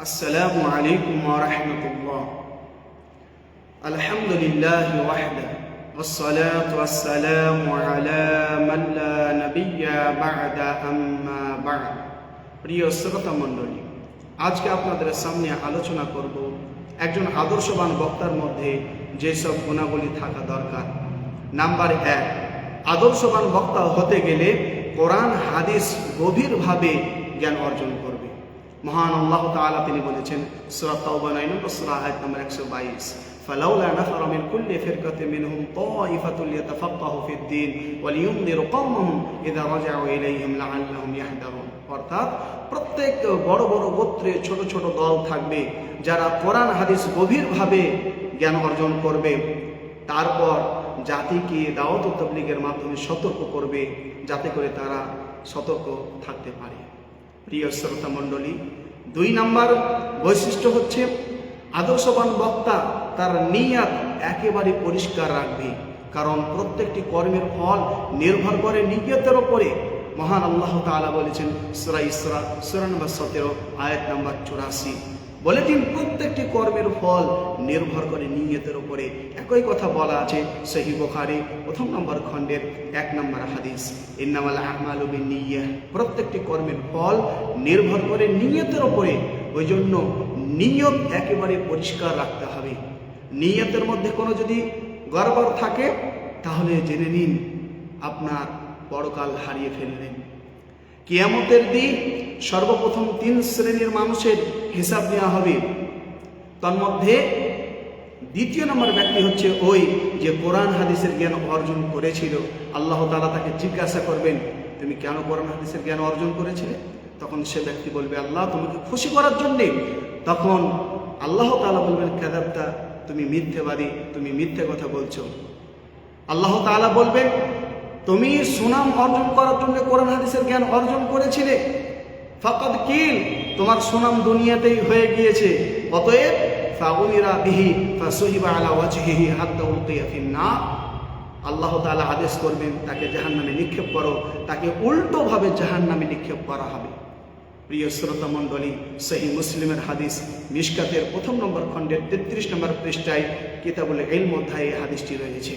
السلام عليكم ورحمة الله الحمد لله وحده والصلاة والسلام على من لا نبي بعد أما بعد প্রিয় শ্রোতা মণ্ডলী আজকে আপনাদের সামনে আলোচনা করব একজন আদর্শবান বক্তার মধ্যে যেসব গুণাবলী থাকা দরকার নাম্বার এক আদর্শবান বক্তা হতে গেলে কোরআন হাদিস গভীরভাবে জ্ঞান অর্জন করবে মহান আল্লাহ তাআলা তিনি বলেছেন সূরা তাওবা 9 নম্বর সূরা আয়াত নম্বর 122 فلولا نفر من كل فرقة منهم طائفة ليتفقهوا في الدين ولينذروا قومهم إذا رجعوا إليهم لعلهم يحذرون অর্থাৎ প্রত্যেক বড় বড় গোত্রে ছোট ছোট দল থাকবে যারা কোরআন হাদিস গভীরভাবে জ্ঞান অর্জন করবে তারপর জাতিকে দাওয়াত ও তবলিগের মাধ্যমে সতর্ক করবে যাতে করে তারা সতর্ক থাকতে পারে প্রিয় শ্রোতা মণ্ডলী দুই নাম্বার বৈশিষ্ট্য হচ্ছে আদর্শবান বক্তা তার নিয়াত একেবারে পরিষ্কার রাখবে, কারণ প্রত্যেকটি কর্মের ফল নির্ভর করে নিয়তের ওপরে মহান আল্লাহ তালা বলেছেন, সুরা ইসরা, সুরা নম্বর সতেরো, আয়াত নম্বর চুরাশি। বলে দিন প্রত্যেকটি কর্মের ফল নির্ভর করে নিয়তের উপরে। একই কথা বলা আছে সহি বোখারি, প্রথম নম্বর খণ্ডের এক নম্বর হাদিস। ইন্নামাল বিনিয়াহ প্রত্যেকটি কর্মের ফল নির্ভর করে নিয়তের উপরে। ওই জন্য নিয়ত একেবারে পরিষ্কার রাখতে হবে। নিয়তের মধ্যে কোনো যদি গড়বড় থাকে, তাহলে জেনে নিন, আপনার পরকাল হারিয়ে ফেললেন। কিয়ামতের দিন সর্বপ্রথম তিন শ্রেণির মানুষের হিসাব নেওয়া হবে। তন্মধ্যে দ্বিতীয় নম্বর ব্যক্তি হচ্ছে ওই যে কোরআন হাদিসের জ্ঞান অর্জন করেছিল। আল্লাহ তালা তাকে জিজ্ঞাসা করবেন, তুমি কেন কোরআন হাদিসের জ্ঞান অর্জন করেছিলে? তখন সে ব্যক্তি বলবে, আল্লাহ, তোমাকে খুশি করার জন্যে। তখন আল্লাহ তালা বলবেন কেদাবটা তুমি মিথ্যেবাদী, তুমি মিথ্যে কথা বলছো। আল্লাহ তাআলা বলবেন, তুমি সুনাম অর্জন করার জন্য কোরআন হাদিসের জ্ঞান অর্জন করেছিলে? ফাকাদ কিল, তোমার সুনাম দুনিয়াতেই হয়ে গিয়েছে। অতএব ফাগুনিরা বিহি, ফাসুহিবা আলা ওয়াজহিহি হাত্তা উলকিয়া নার। আল্লাহ তাআলা আদেশ করবেন, তাকে জাহান্নামে নিক্ষেপ করো। তাকে উল্টোভাবে জাহান্নামে নিক্ষেপ করা হবে। প্রিয় শ্রোতা মণ্ডলী, সহি মুসলিমের হাদিস, মিশকাতের প্রথম নম্বর খণ্ডের তেত্রিশ নম্বর পৃষ্ঠায় কিতাবুল এলম অধ্যায়ে এই হাদিসটি রয়েছে।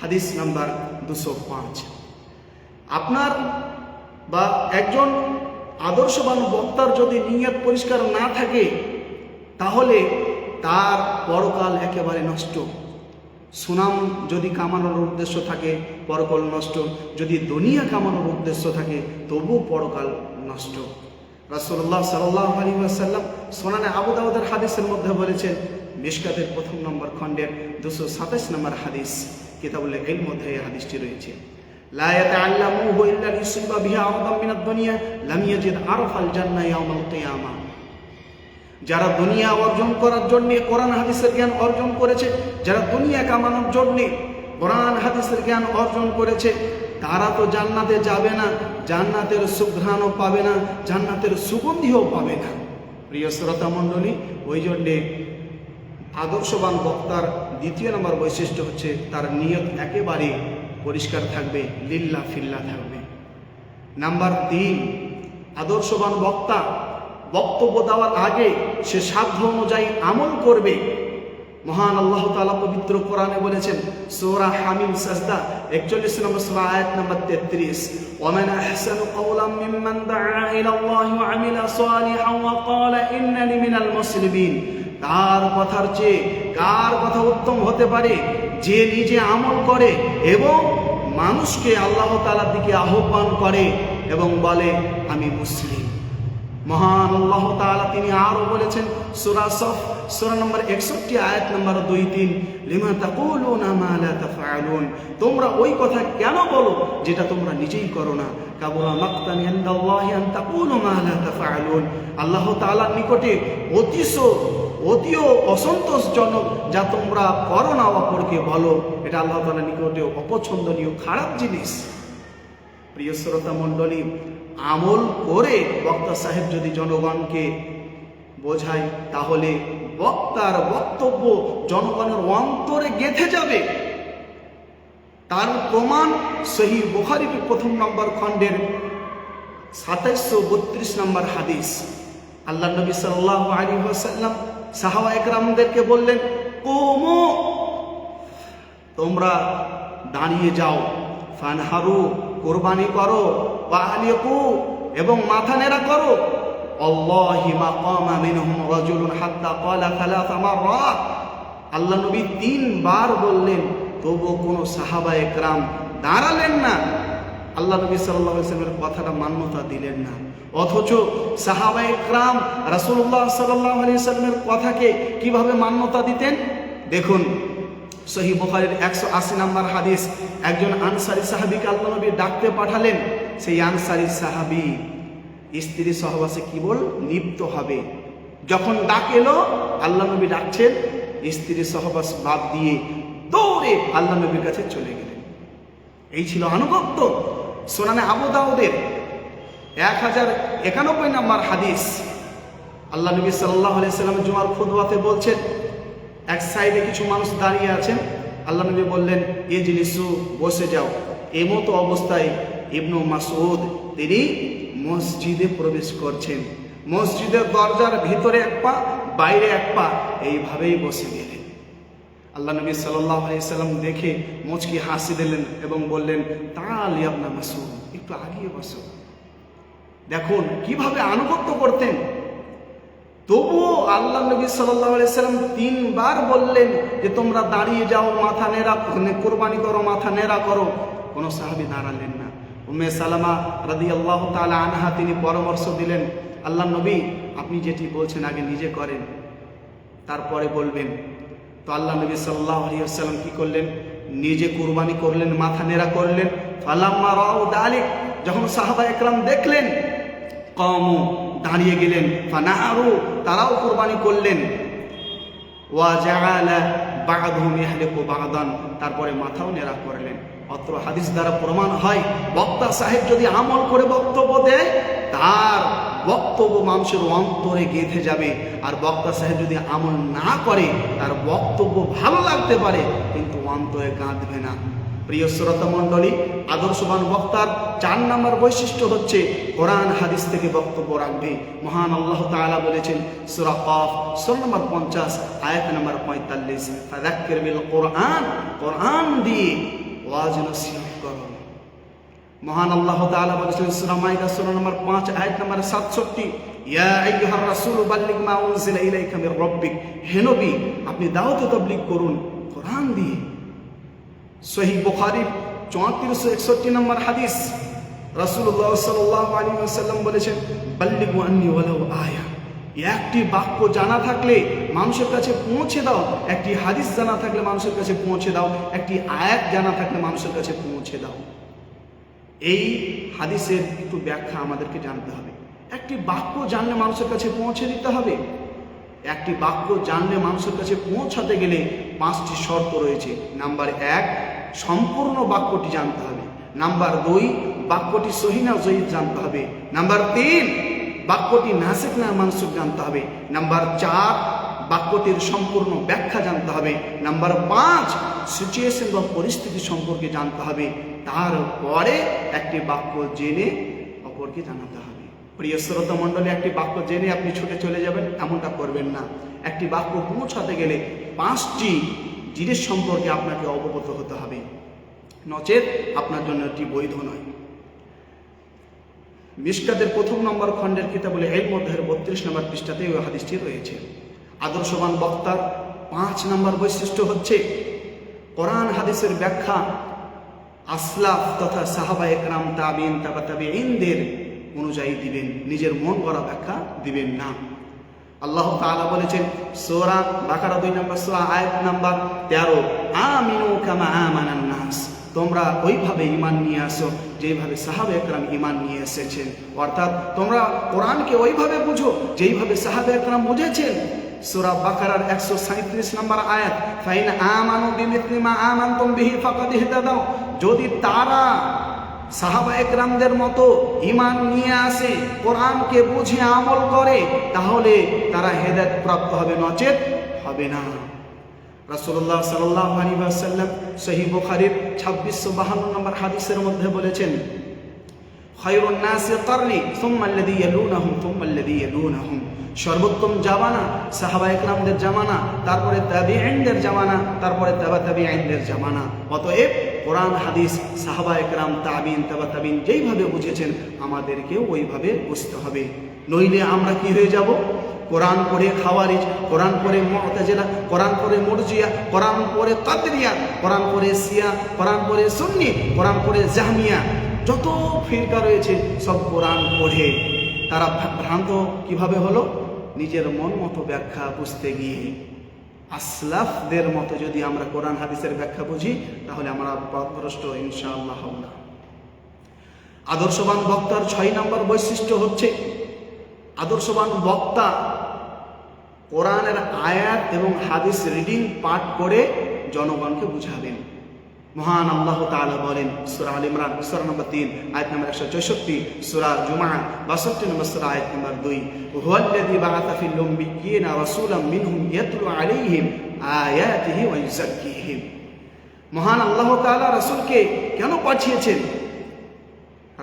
হাদিস নাম্বার দুশো পাঁচ। আপনার বা একজন আদর্শবান বক্তার যদি নিয়ত পরিষ্কার না থাকে, তাহলে তার পরকাল একেবারে নষ্ট। সুনাম যদি কামানোর উদ্দেশ্য থাকে, পরকাল নষ্ট। যদি দুনিয়া কামানোর উদ্দেশ্য থাকে তবু পরকাল নষ্ট। রাসূলুল্লাহ সাল্লাল্লাহু আলাইহি ওয়াসাল্লাম সোনানে আবু দাউদের হাদিসের মধ্যে বলেছেন, মিশকাতের প্রথম নম্বর খণ্ডের দুশো সাতাশ নম্বর হাদিস, কিতাবুল এর মধ্যে এই হাদিসটি রয়েছে। যারা দুনিয়া অর্জন করার জন্য কোরআন হাদিসের জ্ঞান অর্জন করেছে, যারা দুনিয়া কামানোর জন্য কোরআন হাদিসের জ্ঞান অর্জন করেছে, তারা তো জান্নাতে যাবে না, জান্নাতের সুঘ্রাণও পাবে না, জান্নাতের সুগন্ধিও পাবে না। প্রিয় শ্রোতা মণ্ডলী, ওই জন্যে আদর্শবান বক্তার দ্বিতীয় নম্বর বৈশিষ্ট্য হচ্ছে তার নিয়ত একেবারে পরিষ্কার থাকবে, লিল্লা ফিল্লা থাকবে। নাম্বার তিন, আদর্শবান বক্তা। বক্তব্য দেওয়ার আগে সে সাধ্য অনুযায়ী আমল করবে। মহান আল্লাহ তাআলা পবিত্র কোরআনে বলেছেন, সূরা হামিম সাজদা 41 নম্বর সূরা, আয়াত নম্বর 33 ওয়া আহসানু কওলাম মিম্মান দাআ ইলা আল্লাহি ওয়া আমিলা সালিহান ওয়া ক্বালা, ইন্নানি মিনাল মুসলিমিন। তার কথার চেয়ে, কার কথা উত্তম হতে পারে? যে নিজে আমল করে এবং মানুষকে আল্লাহ তালার দিকে আহ্বান করে এবং বলে, আমি মুসলিম। মহান আল্লাহ তাআলা তিনি আরও বলেছেন, সূরা সফ, সূরা নম্বর 61 আয়াত নম্বর 2 3 লিমা তাকুলুনা তোমরা ওই কথা কেন বলো যেটা তোমরা নিজেই করো না? কাবুরা মাকতান আন তাকুলু মা লা তাফআলুন। আল্লাহ তাআলার নিকটে অতিশ অতিও অসন্তোষজনক যা তোমরা করো না, অপরকে বলো। এটা আল্লাহ তাআলার নিকটে অপছন্দনীয় খারাপ জিনিস। প্রিয় শ্রোতা মণ্ডলী, আমল করে বক্তা সাহেব যদি জনগণকে বোঝায়, তাহলে বক্তার বক্তব্য জনগণের অন্তরে গেঁথে যাবে। তার প্রমাণ সহি বুখারির প্রথম নম্বর খণ্ডের সাতাইশশো বত্রিশ নম্বর হাদিস। আল্লাহ নবী সাল্লাহ আলী সাল্লাম সাহাবা একরামদেরকে বললেন, কুমু, তোমরা দাঁড়িয়ে যাও, ফানহারু, কোরবানি করো, ওয়াহলিকু, এবং মাথা নেড়া করো। আল্লাহি নবী তিনবার বললেন তবু কোনো সাহাবা একরাম দাঁড়ালেন না আল্লাহ নবী সাল্লাহ কথাটা মান্যতা দিলেন না। অথচ সাহাবা একরাম রাসূলুল্লাহ সাল্লাহ আলি সাল্লামের কথাকে কীভাবে মান্যতা দিতেন? দেখুন সহি বুখারীর একশো আশি নাম্বার হাদিস, একজন আনসারি সাহাবিকে আল্লাহ নবী ডাকতে পাঠালেন, সেই আনসারি সাহাবি স্ত্রী সহবাসে কি বল, লিপ্ত হবে। যখন ডাক এলো, আল্লাহ নবী ডাকছেন স্ত্রী সহবাস বাদ দিয়ে দৌড়ে আল্লাহ নবীর কাছে চলে গেলেন। এই ছিল আনুগত্য। সোনানে আবু দাউদের এক হাজার একানব্বই নম্বর হাদিস। আল্লাহ নবী সাল্লাহ সাল্লাম জুমার খুদওয়াতে বলছেন, এক সাইডে কিছু মানুষ দাঁড়িয়ে আছেন। আল্লাহ নবী বললেন এ জিনিসু বসে যাও। এমতো অবস্থায় ইবনু মাসুদ তিনি মসজিদে প্রবেশ করছেন। মসজিদের দরজার ভিতরে এক পা, বাইরে এক পা, এইভাবেই বসে গেলেন। আল্লাহ নবী সাল্লাহ সাল্লাম দেখে মুচকি হাসি দিলেন এবং বললেন তাল ইয়াবনা মাসুদ একটু আগিয়ে বসো। দেখুন, কীভাবে আনুগত্য করতেন। তবুও আল্লাহ নবী সাল্লাহ সাল্লাম তিনবার বললেন যে, তোমরা দাঁড়িয়ে যাও, মাথা নেড়া মানে কোরবানি করো, মাথা নেড়া করো। কোনো সাহাবি দাঁড়ালেন না। উমে সালামা রাদি আল্লাহ তালা আনহা তিনি পরামর্শ দিলেন, আল্লাহ নবী, আপনি যেটি বলছেন আগে নিজে করেন। তারপরে বলবেন। তো আল্লাহ নবী সাল্লাহ আলিয়াল্লাম কি করলেন? নিজে কুরবানি করলেন, মাথা নেড়া করলেন। ফালাম্মা রাও দালিক, যখন সাহাবা একরাম দেখলেন কম দাঁড়িয়ে গেলেন, ফানাহারু, তারাও কুরবানি করলেন। ওয়া জাআলা বা'দহুম ইয়াহলিকু বা'দান, তারপরে মাথাও নেড়া করলেন। অত্র হাদিস দ্বারা প্রমাণ হয়, বক্তা সাহেব যদি আমল করে বক্তব্য দেয়, তার বক্তব্য মানুষের অন্তরে গেঁথে যাবে। আর বক্তা সাহেব যদি আমল না করে, তার বক্তব্য ভালো লাগতে পারে, কিন্তু অন্তরে গাঁথবে না। প্রিয় শ্রোতা মণ্ডলী, আদর্শবান বক্তার চার নম্বর বৈশিষ্ট্য হচ্ছে, কোরআন হাদিস থেকে বক্তব্য রাখবে। মহান আল্লাহ তাআলা বলেছেন, সূরা কফ সূরা নম্বর পঞ্চাশ, আয়াত নম্বর পঁয়তাল্লিশ কোরআন কোরআন দিয়ে ওয়াজ নসিহত করো। মহান আল্লাহ তাআলা বলেছেন সূরা মাইদা, সূরা নম্বর পাঁচ, আয়াত নম্বর সাতষট্টি, ইয়া আইয়ুহার রাসূল বাল্লিগ মা উনজিলা ইলাইকা মির রাব্বিক। হে নবী, আপনি দাওয়াত তাবলীগ করুন, কোরআন দিয়ে। সহি বুখারির চৌত্রিশশো একষট্টি নম্বর হাদিস, রাসূলুল্লাহ সাল্লাল্লাহু আলাইহি ওয়াসাল্লাম বলেছেন, বাল্লিগু আন্নি ওয়ালাউ আয়া। একটি বাক্য জানা থাকলে মানুষের কাছে পৌঁছে দাও, একটি হাদিস জানা থাকলে মানুষের কাছে পৌঁছে দাও, একটি আয়াত জানা থাকলে মানুষের কাছে পৌঁছে দাও। এই হাদিসের একটু ব্যাখ্যা আমাদেরকে জানতে হবে। একটি বাক্য জানলে মানুষের কাছে পৌঁছে দিতে হবে। একটি বাক্য জানলে মানুষের কাছে পৌঁছাতে গেলে পাঁচটি শর্ত রয়েছে। নাম্বার এক, সম্পূর্ণ বাক্যটি জানতে হবে। নাম্বার দুই, বাক্যটি সহিনা জয়ীদ জানতে হবে। নাম্বার তিন, বাক্যটি নাসিক না মানসুক জানতে হবে। নাম্বার চার বাক্যটির সম্পূর্ণ ব্যাখ্যা জানতে হবে। নাম্বার পাঁচ সিচুয়েশন বা পরিস্থিতি সম্পর্কে জানতে হবে। তারপরে একটি বাক্য জেনে অপরকে জানাতে হবে। প্রিয় শ্রোতা মণ্ডলী, একটি বাক্য জেনে আপনি ছুটে চলে যাবেন, এমনটা করবেন না। একটি বাক্য পৌঁছাতে গেলে পাঁচটি জিনিস সম্পর্কে আপনাকে অবগত হতে হবে। নচেত আপনার জন্য এটি বৈধ নয়। মিশকাতের প্রথম নম্বর খণ্ডের কিতাবলে এর মধ্যে বত্রিশ নম্বর পৃষ্ঠাতে ওই হাদিসটি রয়েছে। আদর্শবান বক্তার পাঁচ নম্বর বৈশিষ্ট্য হচ্ছে কোরআন হাদিসের ব্যাখ্যা আসলাফ তথা সাহাবা একরাম, তাবিন, তাবা তাবি ইনদের অনুযায়ী দিবেন। নিজের মন করা ব্যাখ্যা দিবেন না। আল্লাহ তাআলা বলেছেন, সোরা বাকারা দুই নম্বর, সোরা আয়াত নাম্বার তেরো, আমিনু কামা আমানান নাস। তোমরা ওইভাবে ইমান নিয়ে আসো যেইভাবে সাহাবে একরাম ইমান নিয়ে এসেছেন। অর্থাৎ তোমরা কোরআনকে ওইভাবে বুঝো যেইভাবে সাহাবে একরাম বুঝেছেন। সূরা বাকারার একশো সাঁত্রিশ নম্বর আয়াত, ফাইন আমানু বিমিথলি মা আমানতুম বিহি ফাকাদ ইহতাদাও যদি তারা সাহাবা একরামদের মতো ইমান নিয়ে আসে, কোরআনকে বুঝে আমল করে, তাহলে তারা হেদায়ত প্রাপ্ত হবে, নচেত হবে না। রাসূলুল্লাহ সাল্লাল্লাহু আলাইহি ওয়াসাল্লাম সহিহ বুখারীর 2652 নম্বর হাদিসের মধ্যে বলেছেন খয়রুন নাসি করনি, সুম্মা আল্লাযী ইয়ালুনাহুম, সুম্মা আল্লাযী ইয়ালুনাহুম। সর্বোত্তম জামানা সাহাবা একরামদের জামানা, তারপরে তাবিঈনদের জামানা, তারপরে তাবা তাবিঈনদের জামানা। অতএব কোরআন, হাদিস সাহাবা একরাম তাবিন তাবা তাবিন যেইভাবে বুঝেছেন, আমাদেরকেও ওইভাবে বুঝতে হবে। নইলে আমরা কি হয়ে যাব? কোরআন পড়ে খাওয়ারিজ, কোরআন পড়ে মুতাজিলা, কোরআন পড়ে মুরজিয়া, কোরআন পড়ে কাদরিয়া, কোরআন পড়ে সিয়া কোরআন পড়ে সুন্নি, কোরআন পড়ে জাহমিয়া। যত ফিরকা রয়েছে, সব কোরআন পড়ে। তারা ভ্রান্ত কীভাবে হলো? নিজের মন মতো ব্যাখ্যা বুঝতে গিয়ে। আসলাফদের মতো যদি আমরা কোরআন হাদিসের ব্যাখ্যা বুঝি, তাহলে আমরা পথভ্রষ্ট ইনশাআল্লাহ হব না। আদর্শবান বক্তার ছয় নম্বর বৈশিষ্ট্য হচ্ছে, আদর্শবান বক্তা কোরআনের আয়াত এবং হাদিস রিডিং পাঠ করে জনগণকে বুঝাবেন। মহান আল্লাহ তাআলা বলেন, সূরা আল ইমরান, সূরা নম্বর তিন, আয়াত নম্বর 164 সূরা জুমআ 62 নম্বর সূরা, আয়াত নম্বর 2 হুয়াল্লাযী বাআথা ফিল উম্মিয়িনা রাসূলাম মিনহুম ইয়াতলু আলাইহিম আয়াতিহি ওয়া ইউযাক্কিহিম মহান আল্লাহ তাআলা রাসূলকে কেন পাঠিয়েছেন?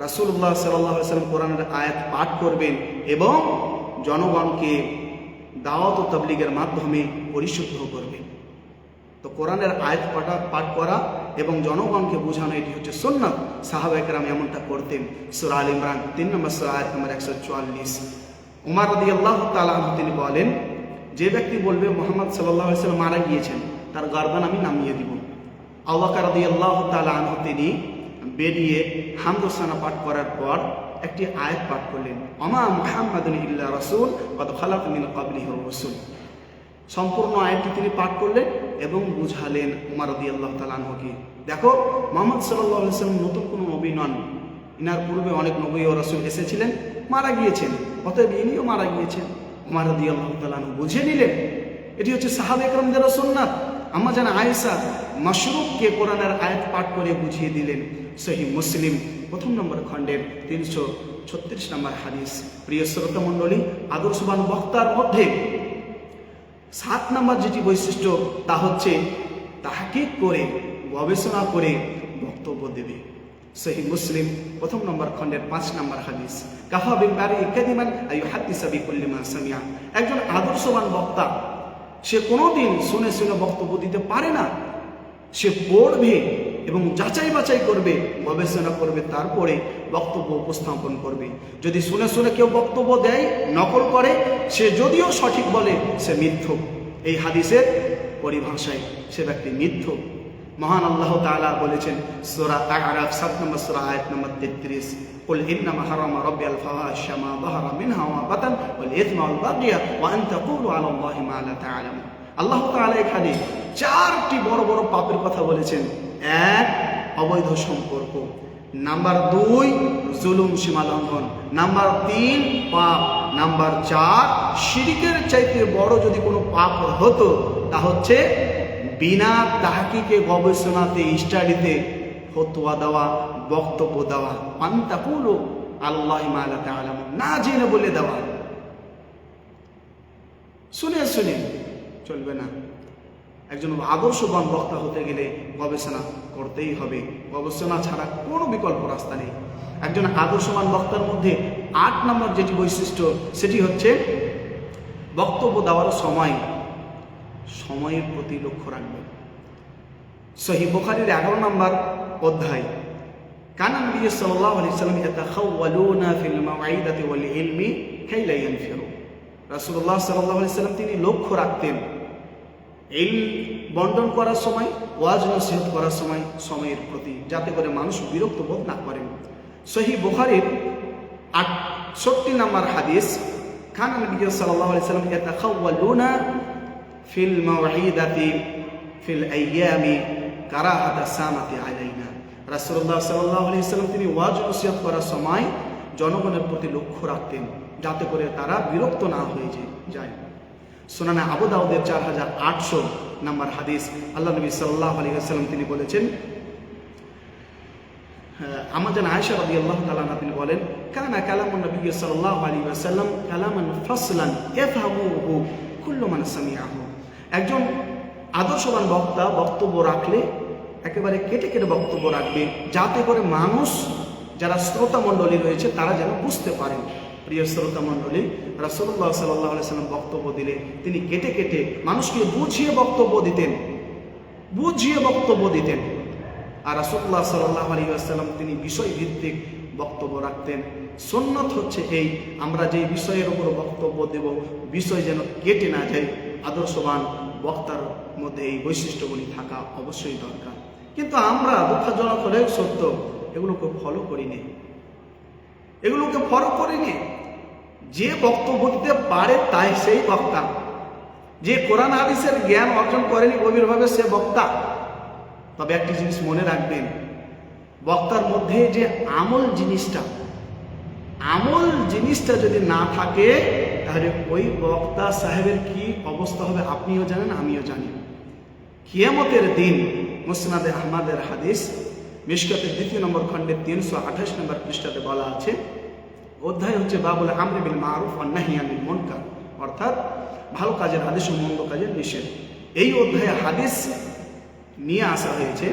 রাসূলুল্লাহ সাল্লাল্লাহু আলাইহি সাল্লাম কোরআনের আয়াত পাঠ করবেন এবং জনগণকে দাওয়াত ও তাবলীগের মাধ্যমে পরিশুদ্ধ করবেন। তো কোরআনের আয়াত পাঠ করা এবং জনগণকে বোঝানো এটি হচ্ছে সুন্নাত। সাহাবা একরাম এমনটা করতেন। সূরা আল ইমরান তিন নম্বর সূরা, আয়াত নম্বর একশো চুয়াল্লিশ। উমার রদি আল্লাহ তালাহ তিনি বলেন, যে ব্যক্তি বলবে মোহাম্মদ সাল্লাহ সাল্লাম মারা গিয়েছেন, তার গর্দান আমি নামিয়ে দিব। আল্লাহ রদি আল্লাহ তালাহ তিনি বেরিয়ে হামদোসানা পাঠ করার পর একটি আয়াত পাঠ করলেন অমা মুহাম্মাদুন ইল্লা রসুল কত খালাক মিন কাবলিহি রসুল। সম্পূর্ণ আয়াতটি তিনি পাঠ করলেন এবং বুঝালেন উমার রদি আল্লাহ তালানহকে দেখো, মোহাম্মদ সাল্লাহ সাল্লাম নতুন কোনো নবী নন। ইনার পূর্বে অনেক নবী ও রসুল এসেছিলেন, মারা গিয়েছেন। অতএব ইনিও মারা গিয়েছেন। উমার রদি আল্লাহ তালানহ বুঝে নিলেন, এটি হচ্ছে সাহাব একরমদের সুন্নাত। আমার যেন আয়েসা মাশরুককে কোরআনের আয়াত পাঠ করে বুঝিয়ে দিলেন। সহি মুসলিম, প্রথম নম্বর খণ্ডের তিনশো ছত্রিশ নম্বর হাদিস। প্রিয় শ্রোতা মণ্ডলী আদর্শবান বক্তার মধ্যে সাত নম্বর যেটি বৈশিষ্ট্য, তা হচ্ছে তাহাকে করে, গবেষণা করে বক্তব্য দেবে। সহি মুসলিম, প্রথম নম্বর খণ্ডের পাঁচ নম্বর হাদিস। বিকুল্লিমা সামিয়া। একজন আদর্শবান বক্তা, সে কোনোদিন শুনে শুনে বক্তব্য দিতে পারে না। সে পড়বে এবং যাচাই বাছাই করবে গবেষণা করবে তারপরে বক্তব্য উপস্থাপন করবে যদি শুনে শুনে কেউ বক্তব্য দেয় নকল করে সে যদিও সঠিক বলে সে মিথ্যুক এই হাদিসের পরিভাষায় সে ব্যক্তি মিথ্যুক মহান আল্লাহ তাআলা বলেছেন সূরা আ'রাফ 7 নম্বর সূরা আয়াত নম্বর 33 قل انما حرم ربي الفواحش ما ظهر منها وما بطن والاثم والبغي وان تقولوا على الله ما لا تعلمون আল্লাহ তাআলা এখানে চারটি বড় বড় পাপের কথা বলেছেন এক, অবৈধ সম্পর্ক। নাম্বার দুই, জুলুম সীমা লঙ্ঘন নাম্বার তিন, পাপ। নাম্বার চার, শিরিকের চাইতে বড় যদি কোনো পাপ হতো, তা হচ্ছে বিনা তাহাকিকে গবেষণাতে, স্টাডিতে ফতোয়া দেওয়া, বক্তব্য দেওয়া। পান্তাকুলো আল্লাহ মালা তাআলাম না জেনে বলে দেওয়া। শুনে শুনে। চলবে না। একজন আদর্শবান বক্তা হতে গেলে গবেষণা করতেই হবে। গবেষণা ছাড়া কোনো বিকল্প রাস্তা নেই। একজন আদর্শবান বক্তার মধ্যে আট নম্বর যেটি বৈশিষ্ট্য, সেটি হচ্ছে বক্তব্য দেওয়ার সময়। সময়ের প্রতি লক্ষ্য রাখবে সহি বুখারীর এগারো নম্বর অধ্যায়। সাল্লাল্লাহু আলাইহি সাল্লাম তিনি লক্ষ্য রাখতেন এই বন্টন করার সময়, ওয়াজ নসিহত করার সময়, সময়ের প্রতি যাতে করে মানুষ বিরক্ত বোধ না করেন। সহি বুখারীর আটষট্টি নম্বর হাদিস খান নবী আলাইহি সাল্লাম ইয়াতাখাওয়ালুনা ফিল মাওঈদাতি ফিল আইয়ামি কারাহাতা সামাতি আলাইনা। রাসূলুল্লাহ সাল্লাল্লাহু আলাইহি সাল্লাম তিনি ওয়াজ নসিহত করার সময় জনগণের প্রতি লক্ষ্য রাখতেন, যাতে করে তারা বিরক্ত না হয়ে যায় যায়। সোনানা আবু দাউদের চার হাজার আটশো নাম্বার হাদিস আল্লাহ নবী সাল্লাহ আলী সাল্লাম তিনি বলেছেন যেন আয়সা রবি আল্লাহ তালানা তিনি বলেন, কানা কালামুন নবী সাল্লাহ আলী সাল্লাম কালামান ফসলান এফহামুহু কুল্লু মান সামিআহু। একজন আদর্শবান বক্তা বক্তব্য রাখলে, একেবারে কেটে কেটে বক্তব্য রাখবে, যাতে করে মানুষ, যারা শ্রোতা মণ্ডলী রয়েছে, তারা যেন বুঝতে পারেন। প্রিয় শ্রোতা মণ্ডলী রাসুল্লাহ সাল্লাহ সাল্লাম বক্তব্য দিলে তিনি কেটে কেটে মানুষকে বুঝিয়ে বক্তব্য দিতেন। বুঝিয়ে বক্তব্য দিতেন। আর রাসুল্লাহ সাল্লাহ আলী আসসালাম তিনি বিষয় ভিত্তিক বক্তব্য রাখতেন। সন্ন্যত হচ্ছে এই, আমরা যেই বিষয়ের উপর বক্তব্য দেব, বিষয় যেন কেটে না যায়। আদর্শবান বক্তার মধ্যে এই বৈশিষ্ট্যগুলি থাকা অবশ্যই দরকার। কিন্তু আমরা দুঃখজনক হলেও সত্য, এগুলোকে ফলো করিনি। এগুলোকে ফলো করিনি। যে বক্তব্য দিতে পারে তাই সেই বক্তা। যে কোরআন, হাদিসের জ্ঞান অর্জন করেনি গভীরভাবে সে বক্তা। তবে একটি জিনিস মনে রাখবেন, বক্তার মধ্যে যে আমল জিনিসটা আমল জিনিসটা যদি না থাকে, তাহলে ওই বক্তা সাহেবের কি অবস্থা হবে আপনিও জানেন, আমিও জানি। কিয়ামতের দিন মুসনাদে আহমাদের হাদিস, মিশকাতের দ্বিতীয় নম্বর খণ্ডের তিনশো আঠাশ নম্বর পৃষ্ঠাতে বলা আছে অধ্যায় হচ্ছে বাবুল আমরে বিল মারুফ অন্যাহিয়ানিল মনকার। অর্থাৎ ভালো কাজের আদেশ ও মন্দ কাজের নিষেধ। এই অধ্যায়ে হাদিস নিয়ে আসা হয়েছে,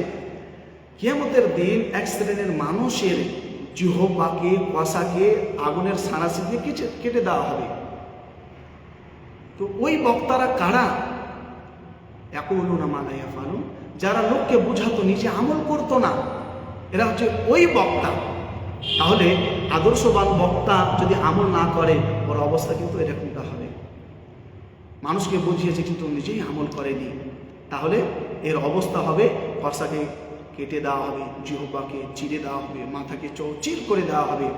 কিয়ামতের দিন এক শ্রেণির মানুষের জিহবাকে কষাকে আগুনের সারাশি দিয়ে কেটে কেটে দেওয়া হবে। তো ওই বক্তারা কারা? যারা লোককে বুঝাতো, নিজে আমল করতো না, এরা হচ্ছে ওই বক্তা। তাহলে আদর্শবান বক্তা যদি আমল না করে, ওর অবস্থা কিন্তু এরকমটা হবে। মানুষকে বুঝিয়েছে কিন্তু নিজেই আমল করেনি। তাহলে এর অবস্থা হবে, ফর্সাকে কেটে দেওয়া হবে, জিহবাকে চিরে দেওয়া হবে, মাথাকে চৌচির করে দেওয়া হবে।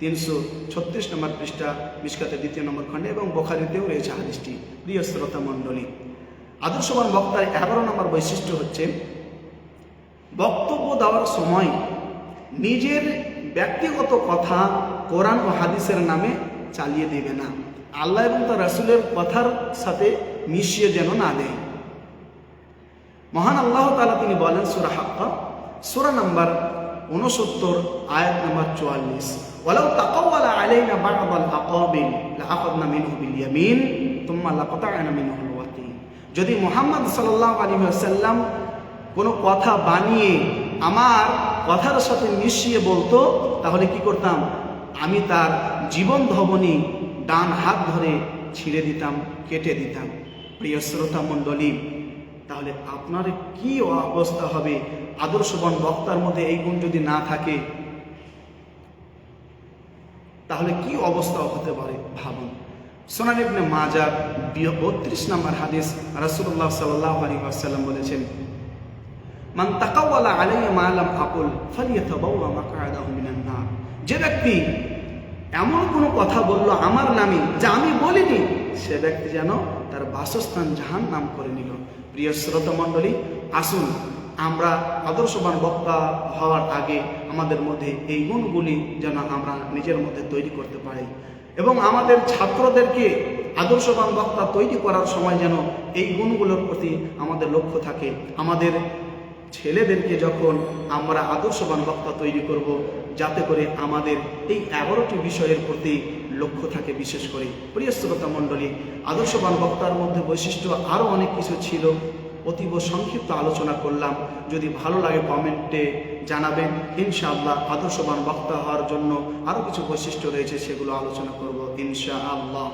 তিনশো ছত্রিশ নম্বর পৃষ্ঠা, মিসকাতের দ্বিতীয় নম্বর খণ্ডে এবং বোখারিতেও রয়েছে হাদিসটি। প্রিয় শ্রোতা মণ্ডলী, আদর্শবান বক্তার এগারো নম্বর বৈশিষ্ট্য হচ্ছে, বক্তব্য দেওয়ার সময় নিজের ব্যক্তিগত কথা কোরআন ও হাদিসের নামে চালিয়ে দেবে না। আল্লাহ এবং তার রাসুলের কথার সাথে মিশিয়ে যেন না দেয়। মহান আল্লাহ তালা তিনি বলেন সুরা হাক্কা, সুরা নাম্বার উনসত্তর আয়াত নাম্বার চুয়াল্লিশ। মিনহু বিল ইয়ামিন তুম্মা লাকাতা'না মিনহু আল যদি মোহাম্মদ সাল্লাল্লাহু আলাইহি ওয়াসাল্লাম কোনো কথা বানিয়ে আমার কথার সাথে মিশিয়ে বলতো, তাহলে কি করতাম? আমি তার জীবন ধবনী ডান হাত ধরে ছিঁড়ে দিতাম, কেটে দিতাম। প্রিয় শ্রোতা মণ্ডলী, তাহলে আপনার কি অবস্থা হবে? আদর্শবান বক্তার মধ্যে এই গুণ যদি না থাকে, তাহলে কি অবস্থা হতে পারে ভাবুন। সোনান ইবনে মাজার বত্রিশ নম্বর হাদিস রাসূলুল্লাহ সাল্লাল্লাহু আলাইহি ওয়াসাল্লাম বলেছেন মান তাকাওয়ালা আলাইহি মা লাম আকুল, ফালিয়াতাবাওয়া মাকআদাহু মিনান নার। যে ব্যক্তি এমন কোনো কথা বলল আমার নামে যা আমি বলিনি, সে ব্যক্তি যেন তার বাসস্থান জাহান নাম করে নিল। প্রিয় শ্রোতা মণ্ডলী আসুন আমরা আদর্শবান বক্তা হওয়ার আগে আমাদের মধ্যে এই গুণগুলি যেন আমরা নিজের মধ্যে তৈরি করতে পারি এবং আমাদের ছাত্রদেরকে আদর্শবান বক্তা তৈরি করার সময় যেন এই গুণগুলোর প্রতি আমাদের লক্ষ্য থাকে। আমাদের ছেলেদেরকে যখন আমরা আদর্শবান বক্তা তৈরি করব, যাতে করে আমাদের এই এগারোটি বিষয়ের প্রতি লক্ষ্য থাকে বিশেষ করে। প্রিয় শ্রোতা মণ্ডলী, আদর্শবান বক্তার মধ্যে বৈশিষ্ট্য আরও অনেক কিছু ছিল। অতীব সংক্ষিপ্ত আলোচনা করলাম। যদি ভালো লাগে কমেন্টে জানাবেন। ইনশাআল্লাহ আদর্শবান বক্তা হওয়ার জন্য আরও কিছু বৈশিষ্ট্য রয়েছে, সেগুলো আলোচনা করব ইনশাআল্লাহ।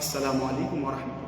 আসসালামু আলাইকুম রহমতুল্লাহ।